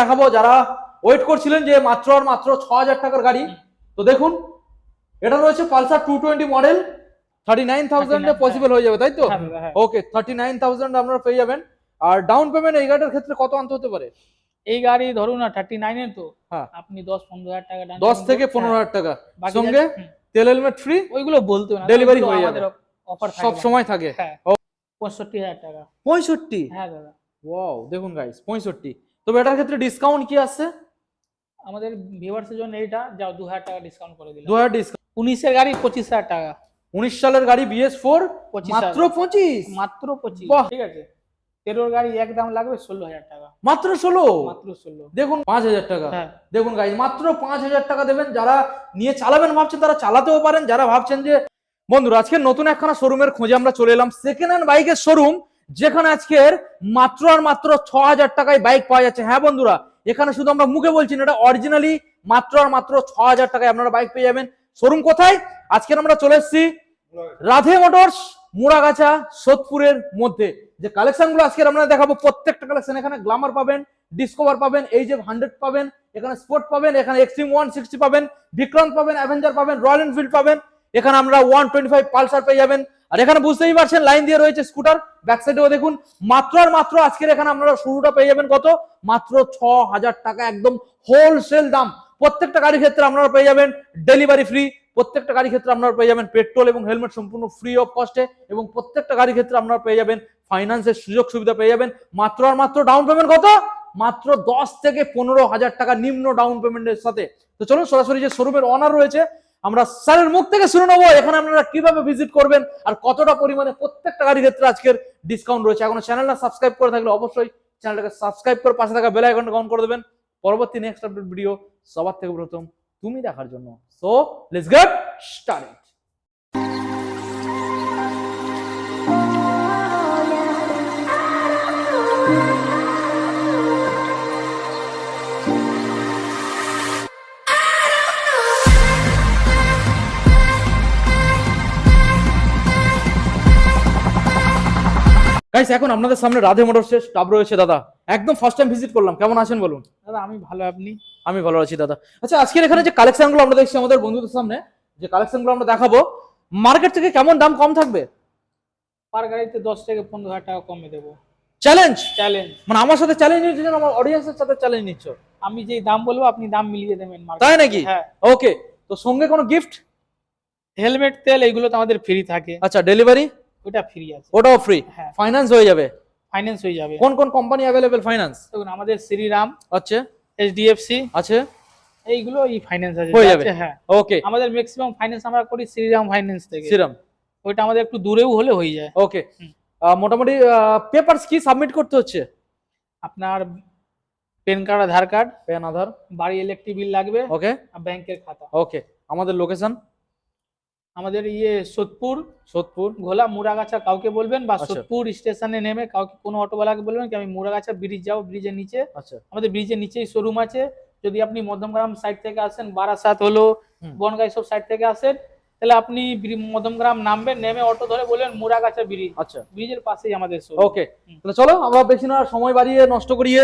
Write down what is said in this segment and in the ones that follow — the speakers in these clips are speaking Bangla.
দেখাবো যারা ওয়েট করছিলেন যে মাত্র আর মাত্র ছ হাজার টাকার গাড়ি। তো দেখুন এটা রয়েছে Pulsar two twenty model thirty nine থাউজেন্ডে possible হয়ে যাবে তাই তো? হ্যাঁ হ্যাঁ। ওকে থার্টি নাইন থাউজেন্ড আপনারা পেয়ে যাবেন। আর ডাউন পেমেন্ট এই গাড়িটার ক্ষেত্রে কত আনতে হতে পারে? এই গাড়ি ধরুন না থার্টি নাইনের তো হ্যাঁ। আপনি দশ পনেরো হাজার টাকা দশ থেকে পনেরো হ্যাঁ, হাজার টাকা। সঙ্গে তেল হেলমেট ফ্রি ওইগুলো বলতে না ওইগুলো হয়ে অফার সব সময় থাকে। হ্যাঁ পঁয়ষট্টি হাজার টাকা। পঁয়ষট্টি? হ্যাঁ দাদা। ওয়াও দেখুন গাইস পঁয়ষট্টি। তবে এটার ক্ষেত্রে ডিসকাউন্ট কি আসছে আমাদের ভিউয়ার্সের জন্য এইটা যাও দু হাজার টাকা ডিসকাউন্ট করে দিলাম। দু হাজার ডিসকাউন্ট উনিশের গাড়ি পঁচিশ হাজার টাকা। উনিশ সালের গাড়ি বিএস ফোর মাত্র। পঁচিশ? মাত্র পঁচিশ। ঠিক আছে। তেরোর গাড়ি এক দাম লাগবে ষোলো হাজার টাকা। মাত্র ষোলো? মাত্র ষোলো। দেখুন পাঁচ হাজার টাকা। হ্যাঁ। দেখুন গাইজ মাত্র পাঁচ হাজার টাকা দেবেন। যারা নিয়ে চালাবেন ভাবছেন তারা চালাতেও পারেন। যারা ভাবছেন যে বন্ধুরা আজকে নতুন একখানা শোরুমের খোঁজে আমরা চলে এলাম। সেকেন্ড হ্যান্ড বাইকের শোরুম যেখানে আজকের মাত্র আর মাত্র ছ হাজার টাকায় বাইক পাওয়া যাচ্ছে। হ্যাঁ বন্ধুরা, এখানে শুধু আমরা মুখে বলছি না, এটা অরিজিনালি মাত্র আর মাত্র ছ হাজার টাকায় আপনারা বাইক পেয়ে যাবেন। শোরুম কোথায়? আজকে আমরা চলে এসেছি রাধে মোটরস, মুড়াগাছা, সোদপুরের মধ্যে। যে কালেকশনগুলো আজকে আমরা দেখাবো, প্রত্যেকটা কালেকশন এখানে গ্লামার পাবেন ডিসকভার পাবেন, এই যে হান্ড্রেড পাবেন, এখানে স্পোর্ট পাবেন, এখানে এক্সট্রিম ওয়ান সিক্সটি পাবেন বিক্রান্ত পাবেন অ্যাভেঞ্জার পাবেন রয়্যাল এনফিল্ড পাবেন। এখানে আমরা ওয়ান টোয়েন্টি ফাইভ পালসার পেয়ে যাবেন। আর এখানে বুঝতেই পারছেন, লাইন দিয়ে রয়েছে স্কুটার। ব্যাক সাইডেও দেখুন, মাত্র আর মাত্র আজকের এখানে আপনারা শুরুটা পেয়ে যাবেন কত? মাত্র ছ হাজার টাকা, একদম হোলসেল দাম। প্রত্যেকটা গাড়ির ক্ষেত্রে আপনারা পেয়ে যাবেন ডেলিভারি ফ্রি প্রত্যেকটা গাড়ির ক্ষেত্রে আপনারা পেয়ে যাবেন পেট্রোল এবং হেলমেট সম্পূর্ণ ফ্রি অফ কস্টে এবং প্রত্যেকটা গাড়ির ক্ষেত্রে আপনারা পেয়ে যাবেন ফাইন্যান্সের সুযোগ সুবিধা পেয়ে যাবেন। মাত্র আর মাত্র ডাউন পেমেন্ট কত? মাত্র দশ থেকে পনেরো হাজার টাকা নিম্ন ডাউন পেমেন্টের সাথে। তো চলুন সরাসরি যে শোরুমের অনার রয়েছে আমরা স্যারের মুখ থেকে শুনে নেব এখানে আপনারা কীভাবে ভিজিট করবেন আর কতটা পরিমাণে প্রত্যেকটা গাড়ির ক্ষেত্রে আজকের ডিসকাউন্ট রয়েছে। এখন চ্যানেলটা সাবস্ক্রাইব করে থাকলে অবশ্যই চ্যানেলটাকে সাবস্ক্রাইব করে পাশে থাকা বেল আইকনটা অন করে দেবেন। পরবর্তী নেক্সট আপডেট ভিডিও সবার থেকে প্রথম তুমি দেখার জন্য। So let's get started guys এখন আপনাদের সামনে রাধে মোটরসের স্টাফ রয়েছে দাদা। একদম ফার্স্ট টাইম ভিজিট করলাম। কেমন আছেন বলুন? দাদা আমি ভালো আপনি? আমি ভালো আছি দাদা। আচ্ছা আজকের এখানে যে কালেকশনগুলো আমরা দেখছি আমাদের বন্ধুদের সামনে যে কালেকশনগুলো আমরা দেখাবো মার্কেট থেকে কেমন দাম কম থাকবে? পার গাড়িতে দশ থেকে পনেরো হাজার টাকা কমে দেবো। চ্যালেঞ্জ চ্যালেঞ্জ মানে আমার সাথে চ্যালেঞ্জ নিচ্ছ আমার অডিয়েন্সের সাথে চ্যালেঞ্জ নিচ্ছ। আমি যেই দাম বলব আপনি দাম মিলিয়ে দেবেন তাই নাকি? হ্যাঁ। ওকে তো সঙ্গে কোনো গিফট হেলমেট তেল এইগুলো তো আমাদের ফ্রি থাকে। আচ্ছা ডেলিভারি ওটা ফ্রি আছে। ওটাও ফ্রি হ্যাঁ। ফাইন্যান্স হয়ে যাবে? ফাইন্যান্স হয়ে যাবে। কোন কোন কোম্পানি অ্যাভেলেবেল ফাইন্যান্স দেখুন আমাদের শ্রীরাম আচ্ছা এইচডিএফসি আছে। এইগুলো এই ফাইন্যান্স আছে। হয়ে যাবে। হ্যাঁ। ওকে আমাদের ম্যাক্সিমাম ফাইন্যান্স আমরা করি শ্রীরাম ফাইন্যান্স থেকে। সিরাম ওইটা আমাদের একটু দূরেও হলে হয়ে যায়। ওকে মোটামুটি পেপারস কি সাবমিট করতে হচ্ছে? আপনার PAN card Aadhaar card PAN Aadhaar. বাড়ি ইলেকট্রিক বিল লাগবে। ওকে আর ব্যাংকের খাতা। ওকে আমাদের লোকেশন আমাদের ইয়ে সোদপুর সোদপুর ঘোলা মুরাগাছা কাউকে বলবেন বা আচ্ছা। সোদপুর স্টেশনে নেমে কাউকে কোনো অটোওয়ালাকে বলবেন কি আমি মুরাগাছা ব্রিজ যাও ব্রিজের নিচে। আচ্ছা। আমাদের ব্রিজের নিচেই শোরুম আছে। যদি আপনি মধ্যমগ্রাম সাইড থেকে আসেন বারাসাত হলো। বনগাঁ সব সাইড থেকে আসেন তাহলে আপনি মধ্যমগ্রাম নামবেন নেমে অটো ধরে বলবেন মুরাগাছা ব্রিজ আচ্ছা। ব্রিজের পাশেই আমাদের শোরুম ওকে তাহলে চলো আমরা বেশি না সময় বাড়িয়ে নষ্ট করিয়ে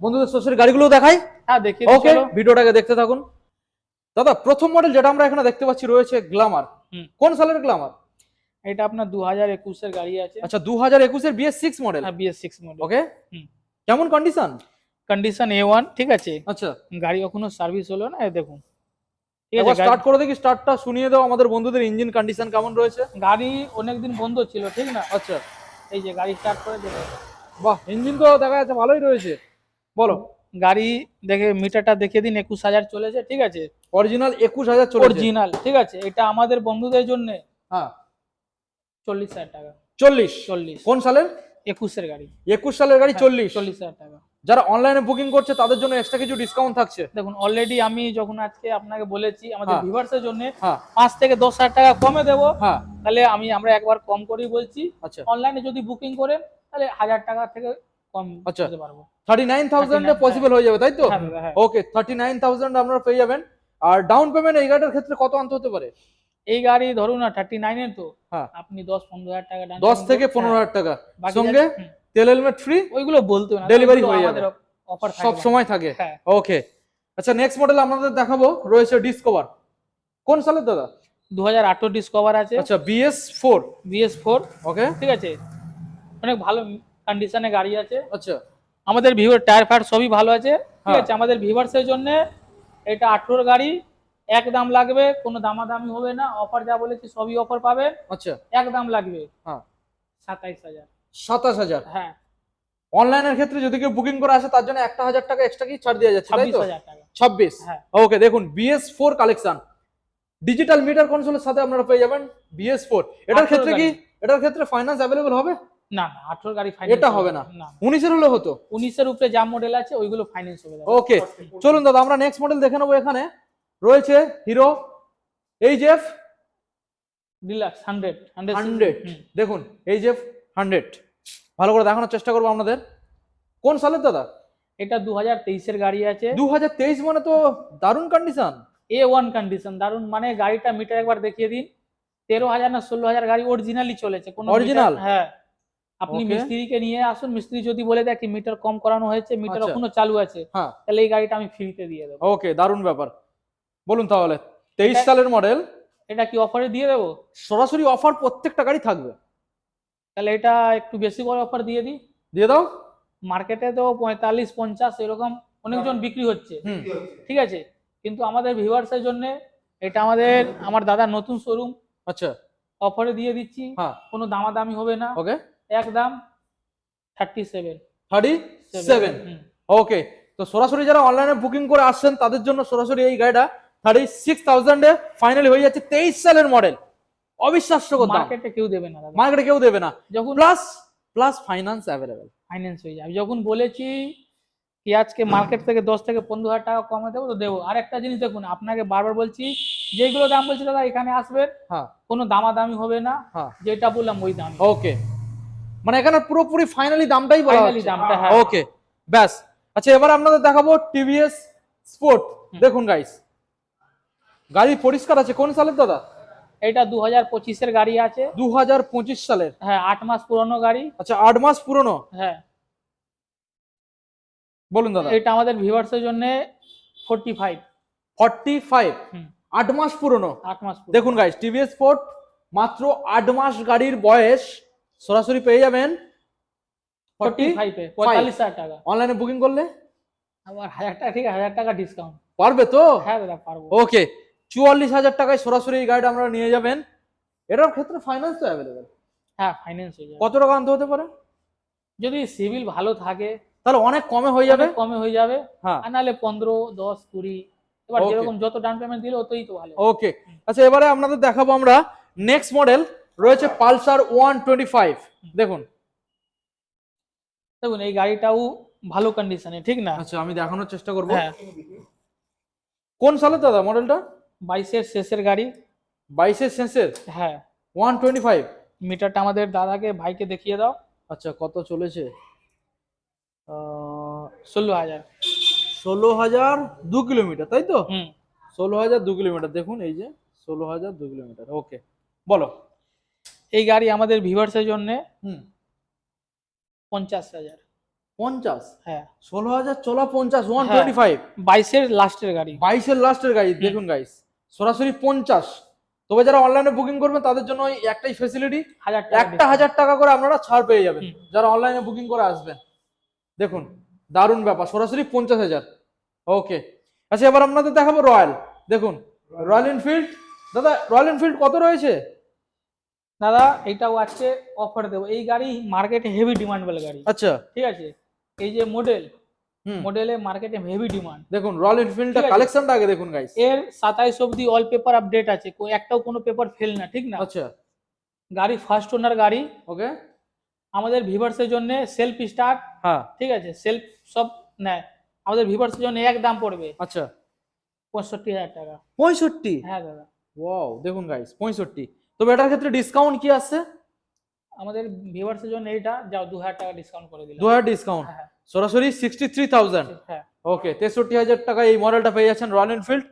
বন্ধুদের শ্বশুরের গাড়িগুলো দেখাই। হ্যাঁ দেখি ওকে ভিডিওটাকে দেখতে থাকুন। দাদা প্রথম মডেল যেটা আমরা এখানে দেখতে পাচ্ছি রয়েছে গ্লামার। কোন সালের গ্লামার এটা আপনার দু হাজার একুশের গাড়ি আছে। আচ্ছা দু হাজার একুশের BS six model BS six model okay কেমন কন্ডিশন কন্ডিশন এ ওয়ান ঠিক আছে? আচ্ছা। গাড়ি এখনও সার্ভিস হলো না? দেখুন। ঠিক স্টার্ট করে দেখি স্টার্টটা শুনিয়ে দাও আমাদের বন্ধুদের ইঞ্জিন কন্ডিশন কেমন রয়েছে। গাড়ি- অনেকদিন বন্ধ ছিল ঠিক না? আচ্ছা। এই যে গাড়ি স্টার্ট করে দেখো বাহ ইঞ্জিন তো দেখা যাচ্ছে ভালোই রয়েছে। বলো। গাড়ি দেখে মিটারটা দেখে দিন একুশ হাজার চলেছে ঠিক আছে? অরিজিনাল একুশ হাজার অরিজিনাল ঠিক আছে? এটা আমাদের বন্ধুদের জন্য হ্যাঁ। চল্লিশ হাজার টাকা। চল্লিশ। চল্লিশ। কোন সালের? একুশের গাড়ি। একুশ সালের গাড়ি হ্যাঁ, চল্লিশ। চল্লিশ হাজার টাকা। যারা অনলাইনে বুকিং করছে তাদের জন্য এক্সট্রা কিছু ডিসকাউন্ট থাকছে। দেখুন অলরেডি আমি যখন আজকে আপনাকে বলেছি আমাদের হ্যাঁ। ভিভার্সের জন্য পাঁচ থেকে দশ হাজার টাকা কমে দেবো। হ্যাঁ। তাহলে আমি আমরা একবার কম করেই বলছি। আচ্ছা। অনলাইনে যদি বুকিং করেন তাহলে হাজার টাকা থেকে কম আচ্ছা। পারব। থার্টি নাইন থাউজেন্ডে পসিবল হয়ে যাবে তাই তো। ওকে থার্টি নাইন থাউজেন্ড আপনারা পেয়ে যাবেন। আর ডাউন পেমেন্ট এই গাড়ির ক্ষেত্রে কত আনতে হতে পারে? এই গাড়ি ধরুন না থার্টি নাইনের তো। হ্যাঁ। আপনি দশ পনেরো হাজার টাকা দশ থেকে। পনেরো হ্যাঁ, হাজার টাকা। বাকি সঙ্গে তেল হেলমেট ফ্রি ওইগুলো বলতে না ওইগুলো হয়ে আমাদের অফার সব সময় থাকে। হ্যাঁ। ওকে আচ্ছা নেক্সট মডেল আপনাদের দেখাবো রয়েছে ডিসকভার কোন সালের দাদা? দু হাজার আঠারো ডিসকভার আছে। আচ্ছা BS four BS four okay ঠিক আছে। অনেক ভালো কন্ডিশনে গাড়ি আছে। আচ্ছা। আমাদের ভিভোর টায়ার ফায়ার সবই ভালো আছে। ঠিক হ্যাঁ। আছে আমাদের ভিভার্সের জন্য এটা আঠেরোর গাড়ি এক দাম লাগবে কোনো দামাদামি হবে না অফার যা বলেছি সবই অফার পাবে। আচ্ছা। এক দাম লাগবে। হ্যাঁ। সাতাইশ হাজার। সাতাশ হাজার? হ্যাঁ। অনলাইনের ক্ষেত্রে যদি কেউ বুকিং করে আসে তার জন্য একটা হাজার টাকা এক্সট্রা কি ছাড় দেওয়া যাচ্ছে তাই ছাব্বিশ তো ছাব্বিশ? হ্যাঁ। ওকে দেখুন BS four collection digital meter কনসোলের সাথে আপনারা পেয়ে যাবেন বিএস ফোর এটার ক্ষেত্রে কি? এটার ক্ষেত্রে ফাইন্যান্স অ্যাভেলেবল হবে? না না আঠেরো গাড়ি এটা হবে না। হলে হতো। উপরে যা মডেল আছে ওইগুলো ফাইন্যান্স হবে ওকে চলুন দাদা আমরা নেক্সট মডেল দেখে নেব এখানে। রয়েছে Hero HF Deluxe hundred hundred দেখুন ভালো করে দেখানোর চেষ্টা করব আপনাদের। কোন সালের দাদা? এটা দু হাজার তেইশের গাড়ি আছে। দু হাজার তেইশ মানে তো দারুণ কন্ডিশন এ ওয়ান কন্ডিশন দারুণ মানে গাড়িটা মিটার একবার দেখিয়ে দিন। তেরো হাজার না ষোলো হাজার গাড়ি অরিজিনালি চলেছে। কোনো meter- হ্যাঁ। আপনি. মিস্ত্রিকে নিয়ে আসুন মিস্ত্রি যদি বলে দেয় কি মিটার কম করানো হয়েছে মিটার আচ্ছা। এখনও চালু আছে হ্যাঁ। তাহলে এই গাড়িটা আমি ফ্রিতে দিয়ে দেবো। ওকে দারুণ ব্যাপার। বলুন তাহলে তেইশ সালের মডেল এটা কি অফারে দিয়ে দেবো? সরাসরি অফার প্রত্যেকটা গাড়ি থাকবে। তাহলে এটা একটু বেশি করে অফার দিয়ে দিই। দিয়ে দাও। মার্কেটে তো পঁয়তাল্লিশ পঞ্চাশ এরকম অনেকজন বিক্রি হচ্ছে। ঠিক আছে? কিন্তু আমাদের ভিউয়ার্সের জন্য এটা আমাদের আমার দাদার নতুন শোরুম আচ্ছা। অফারে দিয়ে দিচ্ছি। হ্যাঁ। কোনো দামাদামি হবে না। ওকে একদম thirty seven thirty seven okay তো সরাসরি যারা অনলাইনে বুকিং করে আসছেন তাদের জন্য সরাসরি এই গাড়িটা থার্টি সিক্স থাউজেন্ডে ফাইনালি হয়ে যাচ্ছে তেইশ সালের মডেল অবিশ্বাস্যকর দাম। মার্কেটে কেউ দেবে না মার্কেটে কেউ দেবে না। যখন plus plus finance available finance হয়ে যাবে। যখন বলেছি কি আজকে মার্কেট থেকে দশ থেকে পনেরো হাজার টাকা কমে দেবো তো দেবো। আর একটা জিনিস দেখুন আপনাকে বারবার বলছি যেগুলো দাম বলছি দাদা এখানে আসবেন হ্যাঁ। কোনো দামাদামি হবে না। হ্যাঁ। যেটা বললাম ওই দাম ওকে মানে এখানে পুরোপুরি ফাইনালি দামটাই বলা ফাইনালি দামটা হ্যাঁ। ওকে ব্যাস। আচ্ছা এবার আপনাদের দেখাবো টিভিএস স্পোর্ট দেখুন গাইস গাড়ি পরিষ্কার আছে কোন সালের দাদা? এটা দু হাজার পঁচিশের গাড়ি আছে। দু হাজার পঁচিশ সালের। হ্যাঁ আট মাস পুরনো গাড়ি। আচ্ছা আট মাস পুরনো? হ্যাঁ। বলুন দাদা। এটা আমাদের ভিউয়ার্সের জন্য ফোরটি ফাইভ ফর্টি ফাইভ আট মাস পুরনো? আট মাস দেখুন গাইস টিভিএস স্পোর্ট মাত্র আট মাস গাড়ির বয়স সরাসরি পেয়ে যাবেন 45 এ, পঁয়তাল্লিশ হাজার টাকা। অনলাইনে বুকিং করলে? আবার হাজার টাকা ঠিক হাজার টাকা ডিসকাউন্ট পারবে তো? হ্যাঁ দাদা পারব। ওকে চুয়াল্লিশ হাজার টাকায় সরাসরি এই গাড়িটা আপনারা নিয়ে যাবেন। এটার ক্ষেত্রে ফাইন্যান্স তো অ্যাভেলেবেল হ্যাঁ ফাইন্যান্স হয়ে যাবে। কত টাকা আনতে হতে পারে? যদি সিভিল ভালো থাকে তাহলে অনেক কমে হয়ে যাবে। কমে হয়ে যাবে। হ্যাঁ। আর নাহলে পনেরো দশ কুড়ি এবার যেরকম যত ডাউন পেমেন্ট দিলে অতই তো ভালো। ওকে আচ্ছা এবারে আপনাদের দেখাবো আমরা নেক্সট মডেল রয়েছে পালসার ওয়ান টোয়েন্টি ফাইভ। দেখুন। দেখুন এই গাড়িটাও ভালো কন্ডিশনে ঠিক না? আচ্ছা আমি দেখানোর চেষ্টা করব। হ্যাঁ। কোন সালের দাদা মডেলটা? বাইশের শেষের গাড়ি। বাইশের শেষের? হ্যাঁ। One twenty five. মিটারটা আমাদের দাদাকে ভাইকে দেখিয়ে দাও। আচ্ছা কত চলেছে? ষোলো হাজার। ষোলো হাজার দু কিলোমিটার তাই তো? হুম। ষোলো হাজার দু কিলোমিটার দেখুন এই যে ষোলো হাজার দু কিলোমিটার ওকে। বলো। এই গাড়ি আমাদের ভিভার্সের জন্য হুম। পঞ্চাশ হাজার। পঞ্চাশ? হ্যাঁ। ষোলো হাজার চলা পঞ্চাশ ওয়ান। টোয়েন্টি ফাইভ বাইশের লাস্টের গাড়ি। বাইশের লাস্টের গাড়ি দেখুন গাইস সরাসরি পঞ্চাশ। তবে যারা অনলাইনে বুকিং করবেন তাদের জন্য ওই একটাই ফেসিলিটি হাজার একটা হাজার টাকা করে আপনারা ছাড় পেয়ে যাবেন। যারা অনলাইনে বুকিং করে আসবেন। দেখুন দারুণ ব্যাপার সরাসরি পঞ্চাশ হাজার। ওকে আচ্ছা এবার আপনাদের দেখাবো রয়্যাল দেখুন রয়্যাল এনফিল্ড দাদা রয়্যাল এনফিল্ড কত রয়েছে? দাদা এটাও আজকে অফার দেবো। এই গাড়ি মার্কেটে হেভি ডিমান্ডেবল গাড়ি। আচ্ছা। ঠিক আছে? এই যে মডেল মডেলে মার্কেটে হেভি ডিমান্ড দেখুন রয়্যাল এনফিল্ডটা। কালেকশনটা আগে দেখুন গাইস এর সাতাইশ অব্দি অল পেপার আপডেট আছে। কো- একটাও কোনো পেপার ফেল না ঠিক না? আচ্ছা। গাড়ি ফার্স্ট ওনার গাড়ি। ওকে। আমাদের ভিভার্সের জন্য সেলফ স্টার্ট হ্যাঁ। ঠিক আছে? সেলফ সব নেয়। আমাদের ভিভার্সের জন্য এক দাম পড়বে। আচ্ছা। পঁয়ষট্টি হাজার টাকা। পঁয়ষট্টি? হ্যাঁ দাদা। ওয়াও দেখুন গাইস পঁয়ষট্টি। তবে এটার ক্ষেত্রে ডিসকাউন্ট কি আছে? আমাদের ভিভার্সের জন্য এইটা যাও দু হাজার টাকা ডিসকাউন্ট করে দিলাম। দু হাজার ডিসকাউন্ট হ্যাঁ সরাসরি সিক্সটি থ্রি থাউজেন্ড হ্যাঁ। ওকে তেষট্টি হাজার টাকা এই মডেলটা পেয়ে যাচ্ছেন রয়্যাল এনফিল্ড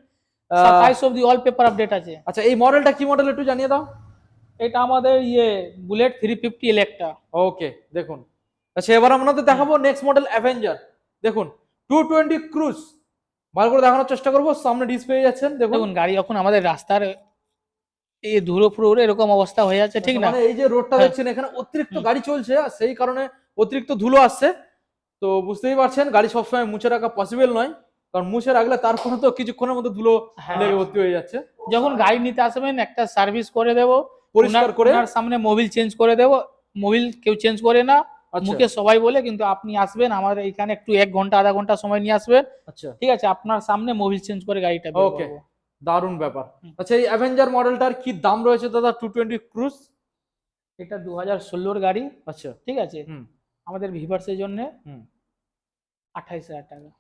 সাতাইশ অব্দি অল পেপার আপডেট আছে। আচ্ছা এই মডেলটা কি মডেল একটু জানিয়ে দাও। এটা আমাদের ইয়ে Bullet three fifty Electra okay দেখুন। আচ্ছা এবার আপনাদের দেখাবো নেক্সট মডেল অ্যাভেঞ্জার দেখুন টু টোয়েন্টি ক্রুজ ভালো করে দেখানোর চেষ্টা করব সামনে ডিসপ্লে যাচ্ছেন দেখুন। দেখুন গাড়ি এখন আমাদের রাস্তার এই ধুলো ফুলো এরকম অবস্থা হয়ে যাচ্ছে ঠিক না মানে এই যে রোডটা হ্যাঁ। দেখছেন এখানে অতিরিক্ত গাড়ি চলছে আর সেই কারণে অতিরিক্ত ধুলো আসছে তো বুঝতেই পারছেন গাড়ি সবসময় মুছে রাখা পসিবল নয় কারণ মুছে রাখলে তারপরে তো কিছুক্ষণের মধ্যে ধুলো হ্যাঁ। লেগে ভর্তি হয়ে যাচ্ছে যখন গাড়ি নিতে আসবেন একটা সার্ভিস করে দেবো পরিষ্কার করে সামনে মোবিল চেঞ্জ করে দেবো মোবিল কেউ চেঞ্জ করে না আচ্ছা মুখে সবাই বলে কিন্তু আপনি আসবেন আমাদের এখানে একটু এক ঘণ্টা আধা ঘণ্টা সময় নিয়ে আসবেন আচ্ছা ঠিক আছে আপনার সামনে মোবিল চেঞ্জ করে গাড়িটা. করব। দারুণ ব্যাপার। আচ্ছা এই অ্যাভেঞ্জার মডেলটার কি দাম রয়েছে দাদা টু টোয়েন্টি ক্রুজ এটা দু হাজার ষোলোর গাড়ি। আচ্ছা। ঠিক আছে? হুম। আমাদের ভিভার্সের জন্য হুম। আঠাইশ হাজার টাকা।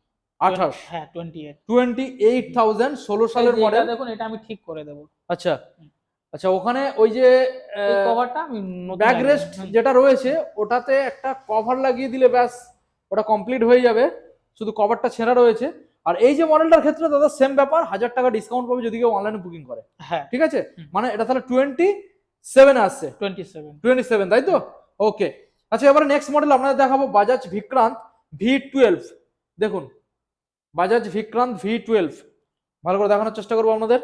আঠাশ? হ্যাঁ twenty eight twenty eight thousand ষোলো সালের মডেল দেখুন এটা আমি ঠিক করে দেবো। আচ্ছা। আচ্ছা ওখানে ওই যে কভারটা ব্যাক রেস্ট যেটা রয়েছে ওটাতে একটা কভার লাগিয়ে দিলে ব্যাস ওটা কমপ্লিট হয়ে যাবে। শুধু কভারটা ছেঁড়া রয়েছে। আর এই যে মডেলটার ক্ষেত্রে দাদা সেম ব্যাপার হাজার টাকা ডিসকাউন্ট পাবে যদি কেউ অনলাইনে বুকিং করে। হ্যাঁ। ঠিক আছে? মানে এটা তাহলে টোয়েন্টি সেভেন আসছে। টোয়েন্টি সেভেন টোয়েন্টি সেভেন তাই তো? ওকে আচ্ছা এবারে নেক্সট মডেল আপনাদের দেখাবো বাজাজ ভিক্রান্ত ভি টুয়েলভ দেখুন বাজাজ ভিক্রান্ত ভি টুয়েলভ ভালো করে দেখানোর চেষ্টা করব আপনাদের।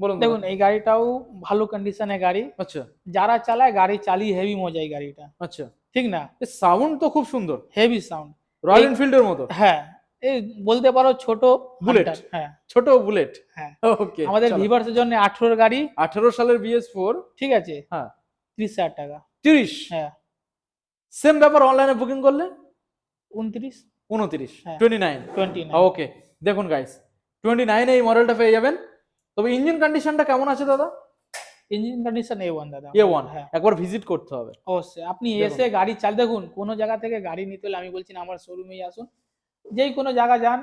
বলুন দেখুন এই গাড়িটাও ভালো কন্ডিশনের গাড়ি। আচ্ছা। যারা চালায় গাড়ি চালিয়ে হেভি মজা এই গাড়িটা। আচ্ছা। ঠিক না? সাউন্ড তো খুব সুন্দর। হেভি সাউন্ড রয়্যাল এনফিল্ডের মতো। হ্যাঁ এই বলতে পারো ছোট বুলেট হ্যাঁ। ছোট বুলেট হ্যাঁ। ওকে আমাদের ভিভার্সের জন্য আঠেরোর গাড়ি। আঠারো সালের বিএস ফোর ঠিক আছে। হ্যাঁ। ত্রিশ হাজার টাকা। তিরিশ? হ্যাঁ। সেম ব্যাপার অনলাইনে বুকিং করলে? উনত্রিশ। উনত্রিশ। হ্যাঁ। টোয়েন্টি নাইন টোয়েন্টি ওকে দেখুন গাইস টোয়েন্টি নাইনে এই মডেলটা পেয়ে যাবেন। তবে ইঞ্জিন কন্ডিশনটা কেমন আছে দাদা? ইঞ্জিন কন্ডিশন এ ওয়ান দাদা। এ ওয়ান হ্যাঁ। একবার ভিজিট করতে হবে। অবশ্যই। আপনি এসে গাড়ি চাল দেখুন কোনো জায়গা থেকে গাড়ি নিতে হলে আমি বলছি না আমার শোরুমেই আসুন। যেই কোনো জায়গা যান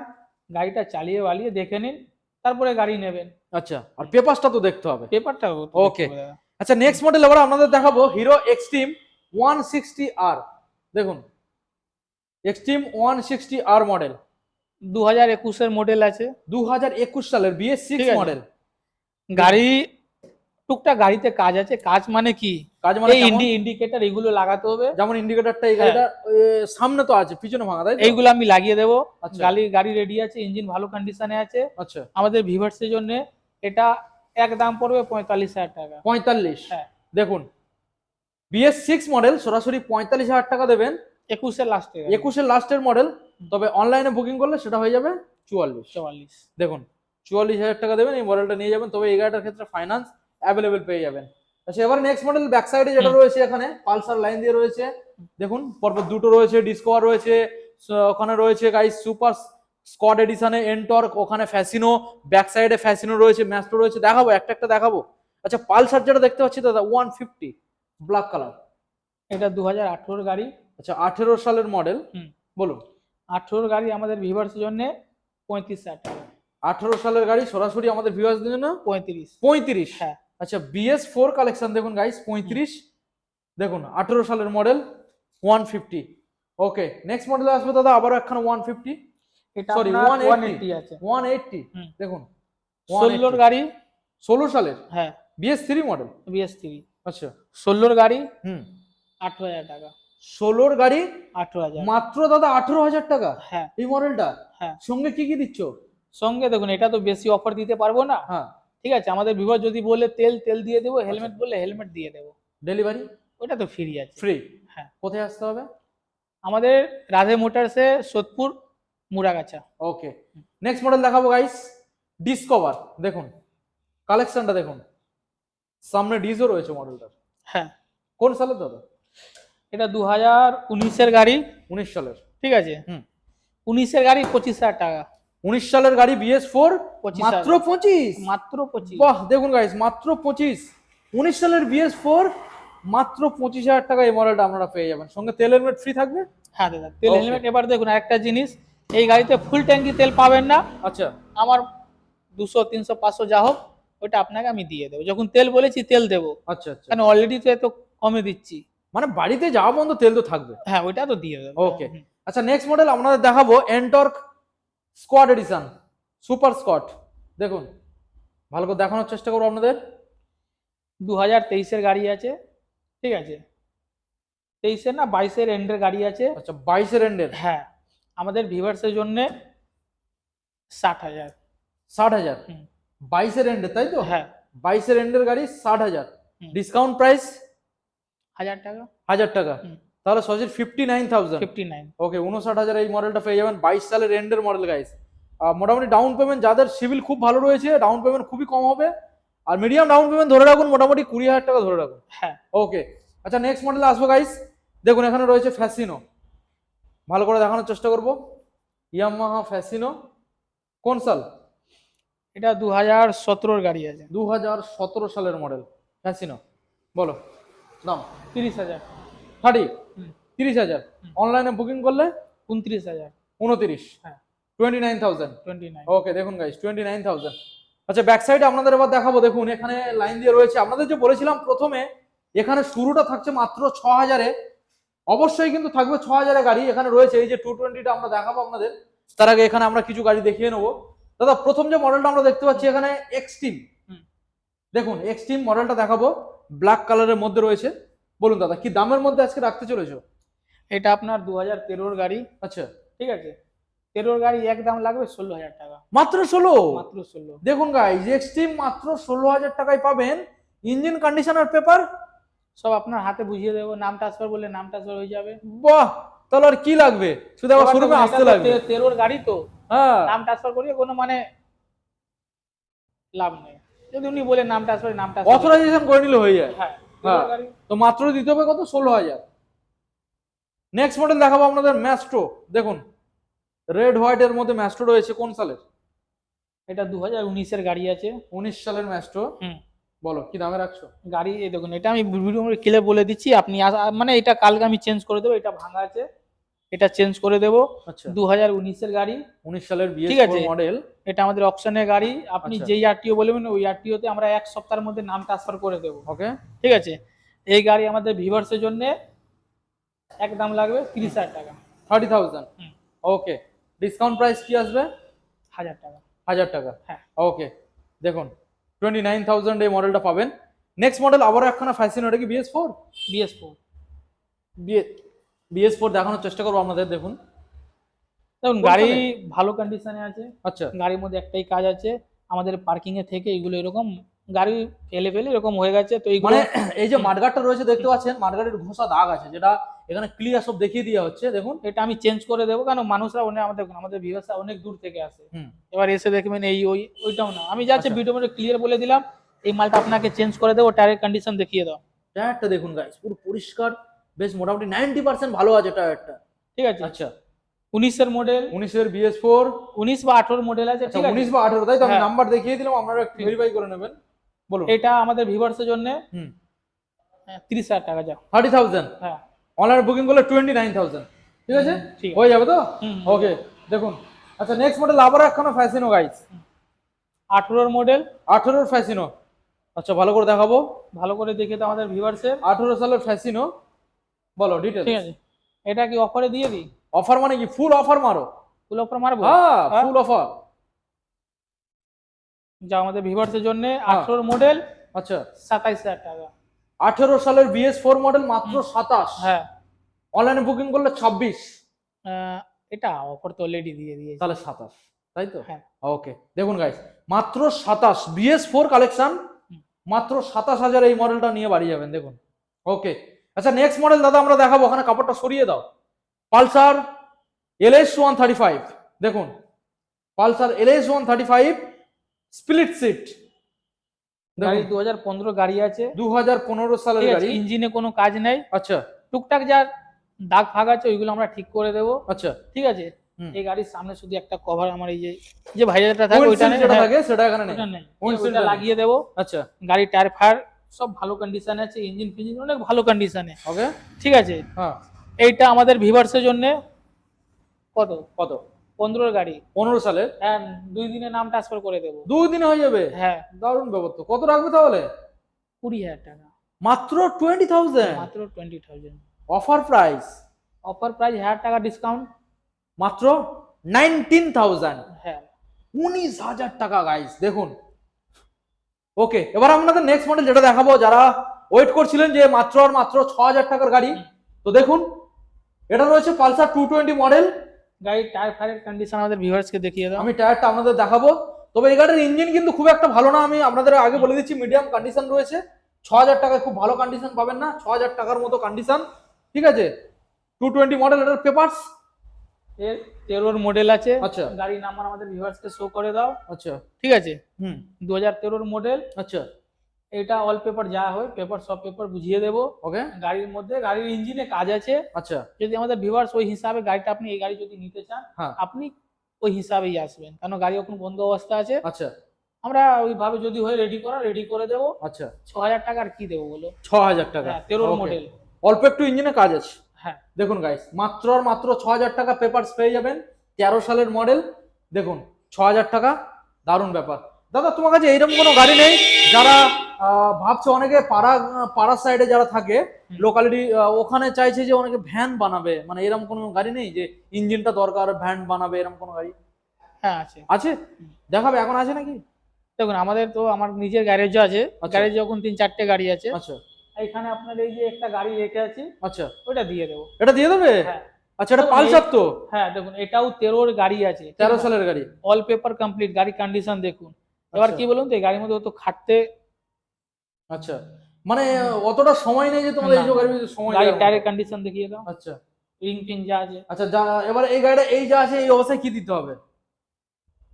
গাড়িটা চালিয়ে বালিয়ে দেখে নিন তারপরে গাড়ি নেবেন। আচ্ছা আর পেপারটা তো দেখতে হবে। পেপারটা ওকে আচ্ছা নেক্সট মডেল এবার আপনাদের দেখাবো Hero Xtreme one sixty R দেখুন Xtreme one sixty R model দু হাজার একুশের মডেল আছে। দু হাজার একুশ সালের বিএস সিক্স মডেল গাড়ি টুকটাক গাড়িতে কাজ আছে। কাজ মানে কি? কাজ মানে ইন্ডি ইন্ডিকেটর এগুলো লাগাতে হবে। যেমন ইন্ডিকেটরটা এই হ্যাঁ। গাড়িটা সামনে তো আছে পিছনে ভাঙা তাই? এইগুলো আমি লাগিয়ে দেবো। আচ্ছা। গাড়ি গাড়ি রেডি আছে ইঞ্জিন ভালো কন্ডিশনে আছে। আচ্ছা। আমাদের ভিভার্সের জন্য এটা এক দাম পড়বে পঁয়তাল্লিশ হাজার টাকা। পঁয়তাল্লিশ? হ্যাঁ। দেখুন বিএস সিক্স মডেল সরাসরি পঁয়তাল্লিশ হাজার টাকা দেবেন। একুশের লাস্টে একুশের লাস্টের মডেল তবে অনলাইনে বুকিং করলে সেটা হয়ে যাবে চুয়াল্লিশ। চুয়াল্লিশ। দেখুন চুয়াল্লিশ হাজার টাকা দেবেন এই মডেলটা নিয়ে যাবেন। তবে এই গাড়িটার ক্ষেত্রে ফাইন্যান্স অ্যাভেলেবেল পেয়ে যাবেন। আচ্ছা এবার নেক্সট মডেল ব্যাক সাইডে যেটা রয়েছে এখানে পালসার লাইন দিয়ে রয়েছে। দেখুন পরপর দুটো রয়েছে ডিসকভার রয়েছে ওখানে রয়েছে গাইস সুপার স্কোয়াড এডিশনে এনটর্ক ওখানে ফ্যাসিনো ব্যাক সাইডে ফ্যাসিনো রয়েছে ম্যাস্টো রয়েছে। দেখাবো একটা একটা দেখাবো। আচ্ছা পালসার যেটা দেখতে পাচ্ছি দাদা ওয়ান ফিফটি ব্ল্যাক কালার এটা দু হাজার গাড়ি। আচ্ছা আঠেরো সালের মডেল হুম। বলুন। আঠেরোর গাড়ি আমাদের ভিভার্সের জন্য পঁয়ত্রিশ হাজার টাকা। আঠেরো সালের গাড়ি সরাসরি আমাদের ভিউয়ার্সদের জন্য পঁয়ত্রিশ। পঁয়ত্রিশ। হ্যাঁ। আচ্ছা বিএস ফোর কালেকশন দেখুন গাইস পঁয়ত্রিশ। দেখুন আঠেরো সালের model one fifty okay next model আসবে দাদা আবারও একখানা one fifty sorry one 180 eighty আছে। ওয়ান এইটটি দেখুন ষোলোর গাড়ি? ষোলো সালের? হ্যাঁ। BS three model BS three আচ্ছা। ষোলোর গাড়ি? হুম। আঠেরো হাজার টাকা। ষোলোর গাড়ি? আঠেরো হাজার। মাত্র দাদা আঠেরো হাজার টাকা? হ্যাঁ। এই মডেলটা হ্যাঁ। সঙ্গে কি কি দিচ্ছ? সঙ্গে দেখুন এটা তো বেশি অফার দিতে পারব না। হ্যাঁ। ঠিক আছে? আমাদের বিভাগ যদি বলে তেল তেল দিয়ে দেবো হেলমেট বললে হেলমেট দিয়ে দেবো। ডেলিভারি ওটা তো ফ্রি আছে। ফ্রি হ্যাঁ। কোথায় আসতে হবে? আমাদের Radhe মোটরসে Sodepur Muragachha okay next model দেখাবো গাইস ডিসকভার দেখুন। কালেকশনটা দেখুন। সামনে ডিজও রয়েছে মডেলটার হ্যাঁ। কোন সালের দাদা? এটা দু হাজার উনিশের গাড়ি। উনিশ সালের। ঠিক আছে? হুম। উনিশের গাড়ি পঁচিশ হাজার টাকা। উনিশ সালের গাড়ি বিএস ফোর মাত্র পঁচিশ। মাত্র পঁচিশ। বাহ দেখুন গাইস মাত্র পঁচিশ। উনিশ সালের বিএস ফোর মাত্র পঁচিশ হাজার টাকা এই মডেলটা আপনারা পেয়ে যাবেন। সঙ্গে তেল হেলমেট ফ্রি থাকবে? হ্যাঁ দাদা তেল হেলমেট এবার দেখুন আরেকটা জিনিস এই গাড়িতে ফুল ট্যাঙ্কি তেল পাবেন না। আচ্ছা। আমার দুশো তিনশো পাঁচশো যা হোক ওটা আপনাকে আমি দিয়ে দেবো। যখন তেল বলেছি তেল দেবো। আচ্ছা আচ্ছা। কারণ অলরেডি তো এত কমে দিচ্ছি। মানে বাড়িতে যাওয়া বন্ধ তেল তো থাকবে। হ্যাঁ ওইটা তো দিয়ে দেবো। Okay. আচ্ছা নেক্সট মডেল আপনাদের দেখাবো NTorq squad edition super squad দেখুন ভালো করে দেখানোর চেষ্টা করব আপনাদের। দু হাজার তেইশের গাড়ি আছে ঠিক আছে? তেইশের না বাইশের এন্ডের গাড়ি আছে? আচ্ছা বাইশের এন্ডের হ্যাঁ আমাদের ভিভার্সের জন্য ষাট হাজার। ষাট হাজার। বাইশের এন্ডের তাই তো? হ্যাঁ। বাইশের এন্ডের গাড়ি ষাট হাজার। ডিসকাউন্ট প্রাইস হাজার টাকা। হাজার টাকা। তাহলে সচির fifty nine thousand fifty nine okay উনষাট হাজার এই মডেলটা পেয়ে যাবেন। বাইশ সালের এন্ডের মডেল গাইস মোটামুটি ডাউন পেমেন্ট যাদের সিভিল খুব ভালো রয়েছে ডাউন পেমেন্ট খুবই কম হবে। আর মিডিয়াম ডাউন পেমেন্ট ধরে রাখুন মোটামুটি কুড়ি হাজার টাকা ধরে রাখুন। হ্যাঁ। ওকে আচ্ছা নেক্সট মডেলে আসব গাইস দেখুন এখানে রয়েছে ফ্যাসিনো ভালো করে দেখানোর চেষ্টা করব। ইয়ামাহা ফ্যাসিনো কোন সাল? এটা দু হাজার সতেরোর গাড়ি আছে। দু হাজার সতেরো সালের মডেল ফ্যাসিনো বলো দাম? তিরিশ হাজার। থার্টি। তিরিশ হাজার। অনলাইনে বুকিং করলে উনত্রিশ হাজার। উনত্রিশ? হ্যাঁ। Twenty nine thousand twenty nine okay দেখুন গাইস টোয়েন্টি নাইন থাউজেন্ড আচ্ছা ব্যাক সাইডে আপনাদের এবার দেখাবো দেখুন এখানে লাইন দিয়ে রয়েছে। আপনাদের যে বলেছিলাম প্রথমে এখানে শুরুটা থাকছে মাত্র ছ হাজারে অবশ্যই কিন্তু থাকবে ছ হাজারে গাড়ি। এখানে রয়েছে এই যে টু টোয়েন্টিটা আমরা দেখাবো আপনাদের। তার আগে এখানে আমরা কিছু গাড়ি দেখিয়ে নেব। দাদা প্রথম যে মডেলটা আমরা দেখতে পাচ্ছি এখানে এক্সট্রিম দেখুন এক্সট্রিম মডেলটা দেখাবো। ব্ল্যাক কালারের মধ্যে রয়েছে। বলুন দাদা কি দামের মধ্যে আজকে রাখতে চলেছো? এটা আপনার দু হাজার তেরোর গাড়ি। আচ্ছা। ঠিক আছে? তেরোর গাড়ি এক দাম লাগবে ষোলো হাজার টাকা। মাত্র ষোলো? মাত্র ষোলো। দেখুন গাইজ এক্সট্রিম মাত্র ষোলো হাজার টাকায় পাবেন ইঞ্জিন কন্ডিশনার পেপার সব আপনার হাতে বুঝিয়ে দেবো নাম ট্রান্সফার বললে নাম ট্রান্সফার হয়ে যাবে। বাহ তাহলে আর কি লাগবে? শুধু আবার শোরুমে আসতে লাগবে। তেরোর গাড়ি তো। হ্যাঁ। নাম ট্রান্সফার করিয়ে কোনো মানে লাভ নেই। যদি উনি বলে নাম ট্রান্সফার নাম ট্রান্সফার অথরাইজেশন করে নিলে হয়ে যায়। হ্যাঁ হ্যাঁ। তো মাত্র দিতে হবে কত? ষোলো হাজার নেক্সট মডেল দেখাবো আপনাদের ম্যাস্ট্রো দেখুন রেড হোয়াইট এর মধ্যে ম্যাস্ট্রো রয়েছে কোন সালের? এটা দু হাজার উনিশের গাড়ি আছে। উনিশ সালের ম্যাস্ট্রো হুম। বলো কি দামে রাখছো? গাড়ি এই দেখুন এটা আমি ক্লিয়ার বলে দিচ্ছি। আপনি মানে এটা কালকে আমি চেঞ্জ করে দেবো এটা ভাঙা আছে। এটা চেঞ্জ করে দেবো। আচ্ছা। দু হাজার উনিশের গাড়ি। উনিশ সালের ঠিক আছে। মডেল এটা আমাদের অপশনের গাড়ি। আপনি আচ্ছা। যেই আরটিও বলবেন ওই আরটিওতে আমরা এক সপ্তাহের মধ্যে নাম ট্রান্সফার করে দেবো। ওকে ঠিক আছে? এই গাড়ি আমাদের ভিভার্সের জন্য এক দাম লাগবে তিরিশ হাজার টাকা। Thirty thousand. Okay. Discount price কি আসবে? হাজার টাকা। হাজার টাকা? হ্যাঁ। ওকে। দেখুন টোয়েন্টি নাইন থাউজেন্ড এই মডেলটা পাবেন। নেক্সট মডেল আবারও একখানা ফ্যাশন ওটা কি BS four BS four BS four দেখানোর চেষ্টা করব আপনাদের দেখুন। দেখুন গাড়ি ভালো কন্ডিশনে আছে। আচ্ছা। গাড়ির মধ্যে একটাই কাজ আছে আমাদের পার্কিং এ থেকে এগুলো এরকম গাড়ি ফেলে ফেলে এরকম হয়ে গেছে তো এইগুলো মানে এই যে মাঠঘাটটা রয়েছে দেখতে পাচ্ছেন মাঠঘাটের ঘোষা দাগ আছে যেটা এখানে ক্লিয়ার সব দেখিয়ে দেওয়া হচ্ছে দেখুন। এটা আমি চেঞ্জ করে দেবো কারণ মানুষরা অনেক আমাদের আমাদের ভিউয়ার্সরা অনেক দূর থেকে আসে। এবার এসে দেখবেন এই ওই ওইটাও না। আমি যাচ্ছে আচ্ছা। ভিডিও মধ্যে ক্লিয়ার বলে দিলাম এই মালটা আপনাকে চেঞ্জ করে দেবো টায়ারের কন্ডিশন দেখিয়ে দাও। টায়ারটা দেখুন গাইস পুরো পরিষ্কার বেশ মোটামুটি নাইনটি পার্সেন্ট ভালো আছে টায়ারটা ঠিক আছে। আচ্ছা। উনিশের মডেল উনিশের বিএস ফোর উনিশ বা আঠারোর মডেল আছে আচ্ছা ঠিক আছে? উনিশ বা আঠারো তাই তো আমি হ্যাঁ। নাম্বার দেখিয়ে দিলাম আপনারা একটু ভেরিফাই করে নেবেন। বলুন। এটা আমাদের ভিউয়ার্সের জন্য হুম। তিরিশ হাজার টাকা যাও। থার্টি থাউজেন্ড হ্যাঁ। অনলাইন বুকিং করলে টোয়েন্টি নাইন থাউজেন্ড ঠিক আছে? হয়ে যাবে তো। ওকে দেখুন। আচ্ছা নেক্সট মডেল আবার একখানা ফ্যাশিনো গাইস আঠেরোর মডেল আঠেরোর ফ্যাশিনো আচ্ছা ভালো করে দেখাবো। ভালো করে দেখে তো আমাদের ভিউয়ার্সের আঠেরো সালের ফ্যাশিনো বলো ডিটেল ঠিক আছে। এটা কি অফারে দিয়ে দিই? অফার মানে কি? ফুল অফার মারো। ফুল অফার মারবো? হ্যাঁ হ্যাঁ? ফুল অফার যা আমাদের ভিউয়ার্সের জন্য আঠেরোর মডেল আচ্ছা। সাতাইশ হাজার টাকা। আঠেরো সালের বিএস ফোর মডেল মাত্র সাতাশ। হ্যাঁ। অনলাইনে বুকিং করলে ছাব্বিশ। এটা অফার তো অলরেডি দিয়ে দিয়েছে। তাহলে সাতাশ তাই তো? হ্যাঁ। ওকে দেখুন গাইস মাত্র সাতাশ বিএস ফোর কালেকশন মাত্র সাতাশ হাজার এই মডেলটা নিয়ে বাড়ি যাবেন দেখুন। ওকে আচ্ছা নেক্সট মডেল দাদা আমরা দেখাবো ওখানে কাপড়টা সরিয়ে দাও। Pulsar LS one thirty five দেখুন। Pulsar LS one thirty five split seat গাড়ি দু হাজার পনেরো গাড়ি আছে। দু হাজার পনেরো সালের ঠিক আছে গাড়ি। ইঞ্জিনে কোনো কাজ নেই। আচ্ছা। টুকটাক যা দাগ ফাগ আছে ওইগুলো আমরা ঠিক করে দেবো। আচ্ছা। ঠিক আছে? এই গাড়ির সামনে শুধু একটা কভার আমার এই যে যে ভাইজারটা থাকে ওইটা যেটা হ্যাঁ, থাকে সেটা এখানে নেই। ওইটা লাগিয়ে দেবো। আচ্ছা। গাড়ি টায়ার ফায়ার সব ভালো কন্ডিশন আছে ইঞ্জিন ফিঞ্জিন অনেক ভালো কন্ডিশনে ওকে ঠিক আছে? হ্যাঁ। এইটা আমাদের ভিভার্সের জন্য কত? কত? পনেরোর গাড়ি। পনেরো সালের? হ্যাঁ দুই দিনে নাম ট্রান্সফার করে দেবো। দুই দিনে হয়ে যাবে? হ্যাঁ। দারুণ ব্যাপার তো। কত রাখবে তাহলে? কুড়ি হাজার টাকা। মাত্র টোয়েন্টি থাউজেন্ড মাত্র twenty thousand offer price offer price হাজার টাকা ডিসকাউন্ট মাত্র নাইনটিন থাউজেন্ড হ্যাঁ। উনিশ হাজার টাকা গাইস দেখুন। ওকে এবার আপনাদের নেক্সট মডেল যেটা দেখাবো যারা ওয়েট করছিলেন যে মাত্র আর মাত্র ছ হাজার টাকার গাড়ি তো দেখুন এটা রয়েছে পালসার টু টোয়েন্টি মডেল গাড়ির টায়ার ফায়ারের কন্ডিশন আমাদের ভিউয়ার্সকে দেখিয়ে দাও। আমি টায়ারটা আপনাদের দেখাবো। তবে এই গাড়ির ইঞ্জিন কিন্তু খুব একটা ভালো না। আমি আপনাদের আগে বলে দিচ্ছি মিডিয়াম কন্ডিশন রয়েছে। ছ হাজার টাকায় খুব ভালো কন্ডিশন পাবেন না। ছ হাজার টাকার মতো কন্ডিশন ঠিক আছে? টু টোয়েন্টি মডেল এটার পেপারস এর তেরোর মডেল আছে। আচ্ছা। গাড়ির নাম্বার আমাদের ভিউয়ার্সকে শো করে দাও। আচ্ছা। ঠিক আছে? হুম। দু হাজার তেরোর মডেল আচ্ছা। এটা অল পেপার যা হয় পেপার সব পেপার বুঝিয়ে দেবো। ওকে গাড়ির মধ্যে গাড়ির ইঞ্জিনে কাজ আছে। আচ্ছা। যদি আমাদের ভিভার্স ওই হিসাবে গাড়িটা আপনি এই গাড়ি যদি নিতে চান হ্যাঁ। আপনি ওই হিসাবেই আসবেন। কারণ গাড়ি এখন বন্ধ অবস্থা আছে? আচ্ছা। আমরা ওইভাবে যদি হয় রেডি করা রেডি করে দেবো। আচ্ছা। ছ হাজার টাকা আর কি দেবো বলো? ছ হাজার টাকা। হ্যাঁ তেরোর মডেল অল্প একটু ইঞ্জিনে কাজ আছে। হ্যাঁ। দেখুন গাইস মাত্র আর মাত্র ছ হাজার টাকা পেপারস পেয়ে যাবেন। তেরো সালের মডেল দেখুন ছ হাজার টাকা দারুণ ব্যাপার। দাদা তোমার কাছে এইরকম কোনো গাড়ি নেই? যারা ভাবছে অনেকে পাড়া পাড়ার সাইডে যারা থাকে লোকালিটি ওখানে চাইছে যে অনেকে ভ্যান বানাবে। মানে এরকম কোনো গাড়ি নেই যে ইঞ্জিনটা দরকার ভ্যান বানাবে এরকম কোনো গাড়ি? হ্যাঁ আছে। আছে? দেখাবে এখন আছে নাকি? দেখুন আমাদের তো আমার নিজের গ্যারেজও আছে। আচ্ছা। গ্যারেজ যখন তিন চারটে গাড়ি আছে। আচ্ছা। এখানে আপনার এই যে একটা গাড়ি রেখে আছে আচ্ছা। ওটা দিয়ে দেবো। এটা দিয়ে দেবে? হ্যাঁ। আচ্ছা এটা পালসার তো? হ্যাঁ দেখুন এটাও তেরোর গাড়ি আছে। তেরো সালের গাড়ি। অল পেপার কমপ্লিট গাড়ি কন্ডিশন দেখুন। এবার আচ্ছা। কি বলুন তো এই গাড়ির মধ্যে তো খাটতে আচ্ছা। মানে অতটা সময় নেই যে তোমাদের এই গাড়ির সময় গাড়ির টায়ারের কন্ডিশন দেখিয়ে দাও। আচ্ছা। রিং ফিং যা আছে। আচ্ছা যা এবার এই গাড়িটা এই যা আছে এই অবস্থায় কি দিতে হবে?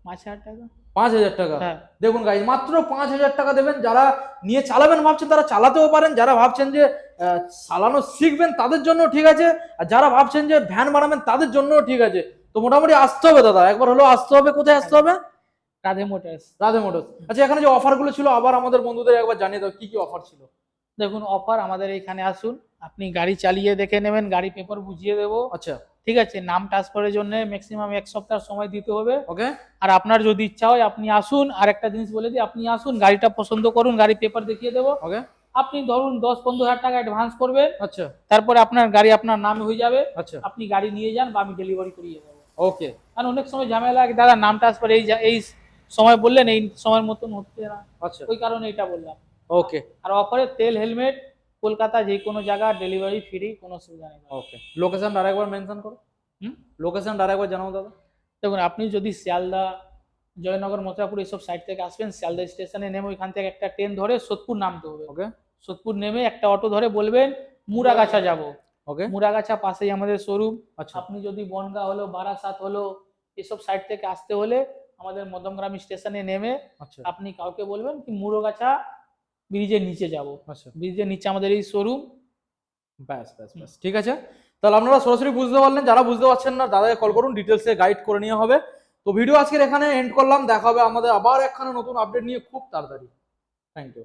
পাঁচ হাজার টাকা। পাঁচ হাজার টাকা। হ্যাঁ। দেখুন গাড়ি মাত্র পাঁচ হাজার টাকা দেবেন। যারা নিয়ে চালাবেন ভাবছেন তারা চালাতেও পারেন। যারা ভাবছেন যে চালানো শিখবেন তাদের জন্য ঠিক আছে। আর যারা ভাবছেন যে ভ্যান বানাবেন তাদের জন্য ঠিক আছে। তো মোটামুটি আসতে হবে দাদা। একবার হলো আসতে হবে। কোথায় আসতে হবে? রাধে মোটরস। রাধে মোটরস। আচ্ছা এখানে যে অফারগুলো ছিল আবার আমাদের বন্ধুদের একবার জানিয়ে দাও কি কি অফার ছিল? দেখুন অফার আমাদের এখানে আসুন আপনি গাড়ি চালিয়ে দেখে নেবেন গাড়ি পেপার বুঝিয়ে দেবো। আচ্ছা। ঠিক আছে নাম ট্রান্সফারের জন্য ম্যাক্সিমাম এক সপ্তাহ সময় দিতে হবে। ওকে। আর আপনার যদি ইচ্ছা হয় আপনি আসুন আর একটা জিনিস বলে দিই আপনি আসুন গাড়িটা পছন্দ করুন গাড়ি পেপার দেখিয়ে দেবো। ওকে। আপনি ধরুন দশ পনেরো হাজার টাকা অ্যাডভান্স করবেন। আচ্ছা। তারপরে আপনার গাড়ি আপনার নামে হয়ে যাবে। আচ্ছা। আপনি গাড়ি নিয়ে যান বা আমি ডেলিভারি করিয়ে দেবো। ওকে। কারণ অনেক সময় ঝামেলা দাদা নাম ট্রান্সফার এই এই সময় বললেন এই সময়ের মতন হচ্ছে না। আচ্ছা। ওই কারণে এটা বললাম। ওকে আর অফারে তেল হেলমেট কলকাতা যে কোনো জায়গা ডেলিভারি ফ্রি কোনো অসুবিধা নেই। ওকে লোকেশন আরেকবার মেনশন করো। হুম? লোকেশন আরেকবার জানাও দাদা। দেখুন আপনি যদি শিয়ালদা জয়নগর মথুরাপুর এইসব সাইড থেকে আসবেন শিয়ালদা স্টেশনে নেমে ওইখান থেকে একটা ট্রেন ধরে সোদপুর নামতে হবে। ওকে সোদপুর নেমে একটা অটো ধরে বলবেন মুরাগাছা যাব। ওকে মুরাগাছা পাশেই আমাদের শোরুম আচ্ছা। আপনি যদি বনগা হলো বারাসাত হলো এসব সাইড থেকে আসতে হলে আমাদের মদমগ্রাম স্টেশনে নেমে আচ্ছা। আপনি কাউকে বলবেন কি মুরগাছা ব্রিজের নিচে যাব। আচ্ছা। ব্রিজের নিচে আমাদের এই শোরুম ব্যাস ব্যাস ব্যাস। ঠিক আছে? তাহলে আপনারা সরাসরি বুঝতে পারলেন যারা বুঝতে পারছেন না দাদাকে কল করুন ডিটেলসে গাইড করে নিয়ে হবে। তো ভিডিও আজকের এখানে এন্ড করলাম। দেখা হবে আমাদের আবার একখানে নতুন আপডেট নিয়ে খুব তাড়াতাড়ি। Thank you